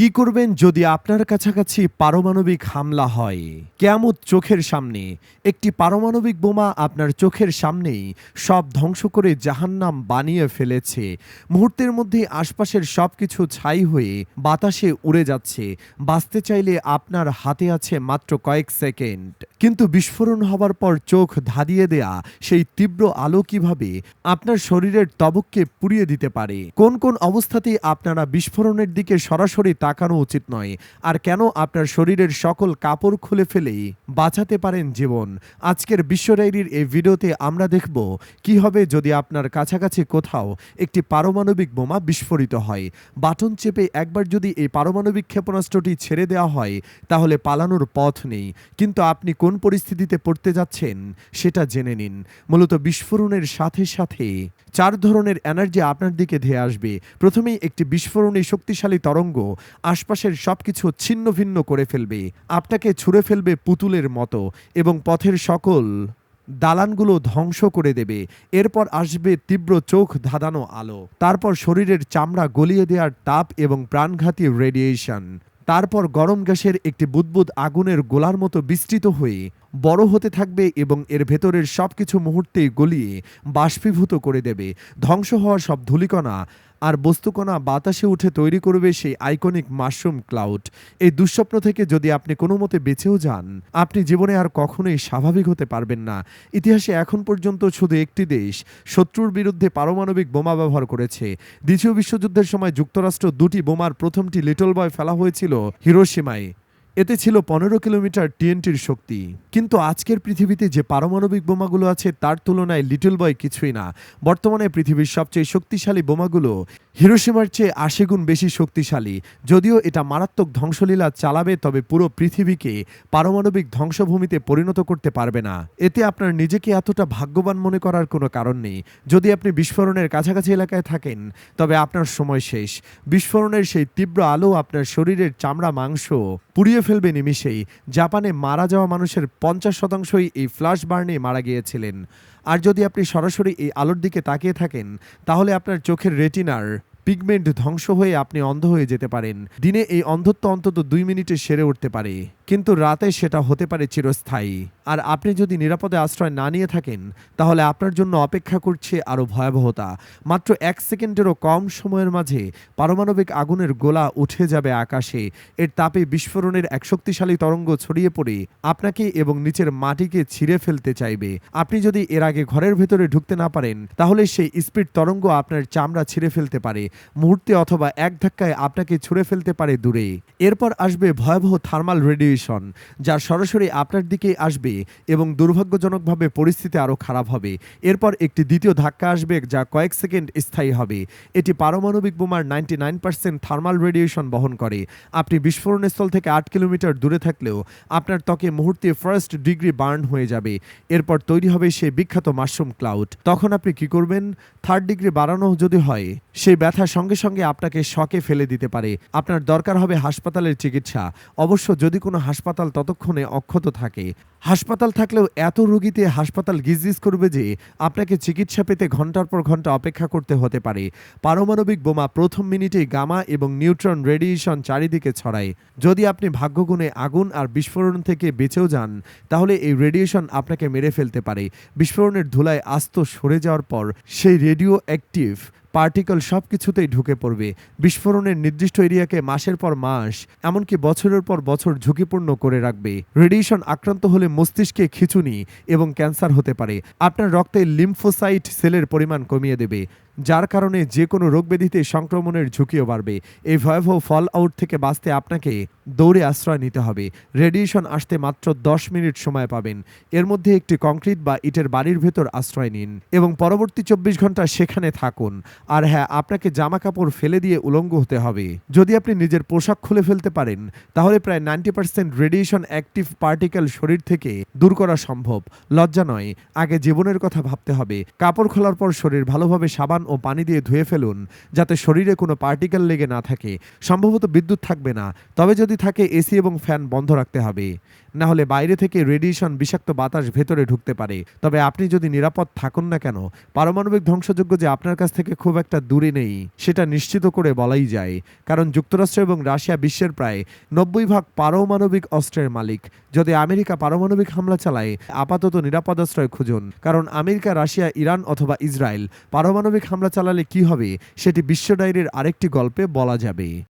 কি করবেন যদি আপনার কাছাকাছি পারমাণবিক হামলা হয়? কেয়ামত চোখের সামনে। একটি পারমাণবিক বোমা আপনার চোখের সামনেই সব ধ্বংস করে জাহান্নাম বানিয়ে ফেলেছে। মুহূর্তের মধ্যে আশপাশের সব কিছু ছাই হয়ে বাতাসে উড়ে যাচ্ছে। বাঁচতে চাইলে আপনার হাতে আছে মাত্র কয়েক সেকেন্ড। কিন্তু বিস্ফোরণ হবার পর চোখ ধাঁধিয়ে দেয়া সেই তীব্র আলো কীভাবে আপনার শরীরের তবককে পুড়িয়ে দিতে পারে? কোন কোন অবস্থাতেই আপনারা বিস্ফোরণের দিকে সরাসরি তাকানো উচিত নয়। আর কেন আপনার শরীরের সকল কাপড় খুলে ফেলেই বাঁচাতে পারেন জীবন? আজকের বিশ্ব ডায়েরির এই ভিডিওতে আমরা দেখব, কি হবে যদি আপনার কাছাকাছি কোথাও একটি পারমাণবিক বোমা বিস্ফোরিত হয়। বাটন চেপে একবার যদি এই পারমাণবিক ক্ষেপণাস্ত্রটি ছেড়ে দেওয়া হয়, তাহলে পালানোর পথ নেই। কিন্তু আপনি কোন পরিস্থিতিতে পড়তে যাচ্ছেন, সেটা জেনে নিন। মূলত বিস্ফোরণের সাথে সাথে চার ধরনের এনার্জি আপনার দিকে ধেয়ে আসবে। প্রথমেই একটি বিস্ফোরণী শক্তিশালী তরঙ্গ আশপাশের সবকিছু ছিন্ন ভিন্ন করে ফেলবে। আপনাকে ছুঁড়ে ফেলবে পুতুলের মতো এবং পথের সকল দালানগুলো ধ্বংস করে দেবে। এরপর আসবে তীব্র চোখ ধাঁধানো আলো। তারপর শরীরের চামড়া গলিয়ে দেওয়ার তাপ এবং প্রাণঘাতী রেডিয়েশন। তারপর গরম গ্যাসের একটি বুদবুদ আগুনের গোলার মতো বিস্তৃত হয়ে বড় হতে থাকবে এবং এর ভেতরের সবকিছু মুহূর্তেই গলিয়ে বাষ্পীভূত করে দেবে। ধ্বংস হওয়া সব ধূলিকণা আর বস্তুকণা বাতাসে উঠে তৈরি করবে সেই আইকনিক মাশরুম ক্লাউড এই দুঃস্বপ্ন থেকে যদি আপনি কোনো মতে বেঁচেও যান, আপনি জীবনে আর কখনোই স্বাভাবিক হতে পারবেন না। ইতিহাসে এখন পর্যন্ত শুধু একটি দেশ, শত্রুর বিরুদ্ধে পারমাণবিক বোমা ব্যবহার করেছে। দ্বিতীয় বিশ্বযুদ্ধের সময় যুক্তরাষ্ট্র দুটি বোমার প্রথমটি লিটল বয় ফেলা হয়েছিল হিরোসীমায় এতে ছিল পনেরো কিলোমিটার টিএনটির শক্তি। কিন্তু আজকের পৃথিবীতে যে পারমাণবিক বোমাগুলো আছে, তার তুলনায় লিটল বয় কিছুই না। বর্তমানে পৃথিবীর সবচেয়ে শক্তিশালী বোমাগুলো হিরোসীমার চেয়ে আশি গুণ বেশি শক্তিশালী। যদিও এটা মারাত্মক ধ্বংসলীলা চালাবে, তবে পুরো পৃথিবীকে পারমাণবিক ধ্বংসভূমিতে পরিণত করতে পারবে না। এতে আপনার নিজেকে এতটা ভাগ্যবান মনে করার কোনো কারণ নেই। যদি আপনি বিস্ফোরণের কাছাকাছি এলাকায় থাকেন, তবে আপনার সময় শেষ। বিস্ফোরণের সেই তীব্র আলো আপনার শরীরের চামড়া মাংস পুড়িয়ে ফেলবে নিমিষেই। জাপানে মারা যাওয়া মানুষের পঞ্চাশ শতাংশই এই ফ্লাশ বার্নে মারা গিয়েছিলেন। আর যদি আপনি সরাসরি এই আলোর দিকে তাকিয়ে থাকেন, তাহলে আপনার চোখের রেটিনার পিগমেন্ট ধ্বংস হয়ে আপনি অন্ধ হয়ে যেতে পারেন। দিনে এই অন্ধত্ব অন্তত দুই মিনিটে সেরে উঠতে পারে। কিন্তু রাতে সেটা হতে পারে চিরস্থায়ী। আর আপনি যদি নিরাপদে আশ্রয় না নিয়ে থাকেন, তাহলে আপনার জন্য অপেক্ষা করছে আরও ভয়াবহতা। মাত্র এক সেকেন্ডেরও কম সময়ের মাঝে পারমাণবিক আগুনের গোলা উঠে যাবে আকাশে। এর তাপে বিস্ফোরণের এক শক্তিশালী তরঙ্গ ছড়িয়ে পড়ে, আপনাকে এবং নিচের মাটিকে ছিঁড়ে ফেলতে চাইবে। আপনি যদি এর আগে ঘরের ভেতরে ঢুকতে না পারেন, তাহলে সেই স্পিড তরঙ্গ আপনার চামড়া ছিঁড়ে ফেলতে পারে। মুহূর্তে অথবা এক ধাক্কায় আপনাকে ছুঁড়ে ফেলতে পারে দূরে। এরপর আসবে ভয়াবহ থার্মাল রেডিয়েশন। যা সরাসরি আপনার দিকেই আসবে এবং দুর্ভাগ্যজনকভাবে পরিস্থিতি আরও খারাপ হবে। এরপর একটি দ্বিতীয় ধাক্কা আসবে যা কয়েক সেকেন্ড স্থায়ী হবে। এটি পারমাণবিক বোমার ninety nine percent thermal radiation বহন করে। আপনি বিস্ফোরণস্থল থেকে আট কিলোমিটার দূরে থাকলেও আপনার ত্বকে মুহূর্তে ফার্স্ট ডিগ্রি বার্ন হয়ে যাবে। এরপর তৈরি হবে সেই বিখ্যাত মাশরুম ক্লাউড। তখন আপনি কি করবেন? থার্ড ডিগ্রি বাড়ানো যদি হয়, সেই ব্যথা সঙ্গে সঙ্গে আপনাকে শকে ফেলে দিতে পারে। আপনার দরকার হবে হাসপাতালের চিকিৎসা। অবশ্য যদি কোনো হাসপাতাল ততক্ষণে অক্ষত থাকে। হাসপাতাল থাকলেও এত রোগীতে হাসপাতাল গিজগিজ করবে যে আপনাকে চিকিৎসা পেতে ঘণ্টার পর ঘণ্টা অপেক্ষা করতে হতে পারে। পারমাণবিক বোমা প্রথম মিনিটেই গামা এবং নিউট্রন রেডিয়েশন চারিদিকে ছড়ায়। যদি আপনি ভাগ্যগুণে আগুন আর বিস্ফোরণ থেকে বেঁচেও যান, তাহলে এই রেডিয়েশন আপনাকে মেরে ফেলতে পারে। বিস্ফোরণের ধুলায় আস্ত সরে যাওয়ার পর সেই রেডিও অ্যাক্টিভ পার্টিকেল সব কিছুতেই ঢুকে পড়বে। বিস্ফোরণের নির্দিষ্ট এরিয়াকে মাসের পর মাস, এমনকি বছরের পর বছর ঝুঁকিপূর্ণ করে রাখবে। রেডিয়েশন আক্রান্ত হলে মস্তিষ্কে খিচুনি এবং ক্যান্সার হতে পারে। আপনার রক্তে লিম্ফোসাইট সেলের পরিমাণ কমিয়ে দেবে। যার কারণে যে কোনো রোগব্যাধিতে সংক্রমণের ঝুঁকিও বাড়বে। এই ভয়াবহ ফল আউট থেকে বাঁচতে আপনাকে দৌড়ে আশ্রয় নিতে হবে। রেডিয়েশন আসতে মাত্র দশ মিনিট সময় পাবেন। এর মধ্যে একটি কংক্রিট বা ইটের বাড়ির ভেতর আশ্রয় নিন এবং পরবর্তী চব্বিশ ঘণ্টা সেখানে থাকুন। আর হ্যাঁ আপনাকে জামা কাপড় ফেলে দিয়ে উলঙ্গ হতে হবে। যদি আপনি নিজের পোশাক খুলে ফেলতে পারেন, তাহলে প্রায় ninety percent radiation active particle শরীর থেকে দূর করা সম্ভব। লজ্জা নয়, আগে জীবনের কথা ভাবতে হবে। কাপড় খোলার পর শরীর ভালোভাবে সাবান ও পানি দিয়ে ধুয়ে ফেলুন, যাতে শরীরে কোনো পার্টিকেল লেগে না থাকে। সম্ভবত বিদ্যুৎ থাকবে না, তবে যদি থাকে এসি এবং ফ্যান বন্ধ রাখতে হবে। না হলে বাইরে থেকে রেডিয়েশন বিষাক্ত বাতাস ভেতরে ঢুকতে পারে। তবে আপনি যদি নিরাপদ থাকুন না কেন, পারমাণবিক ধ্বংসযোগ্য যে আপনার কাছ থেকে খুব একটা দূরে নেই, সেটা নিশ্চিত করে বলাই যায়। কারণ যুক্তরাষ্ট্র এবং রাশিয়া বিশ্বের প্রায় নব্বই ভাগ পারমাণবিক অস্ত্রের মালিক। যদি আমেরিকা পারমাণবিক হামলা চালায়, আপাতত নিরাপদ আশ্রয় খুঁজুন। কারণ আমেরিকা, রাশিয়া, ইরান অথবা ইসরায়েল পারমাণবিক হামলা চালালে কি হবে সেটি বিশ্ব ডায়েরির আরেকটি গল্পে বলা যাবে।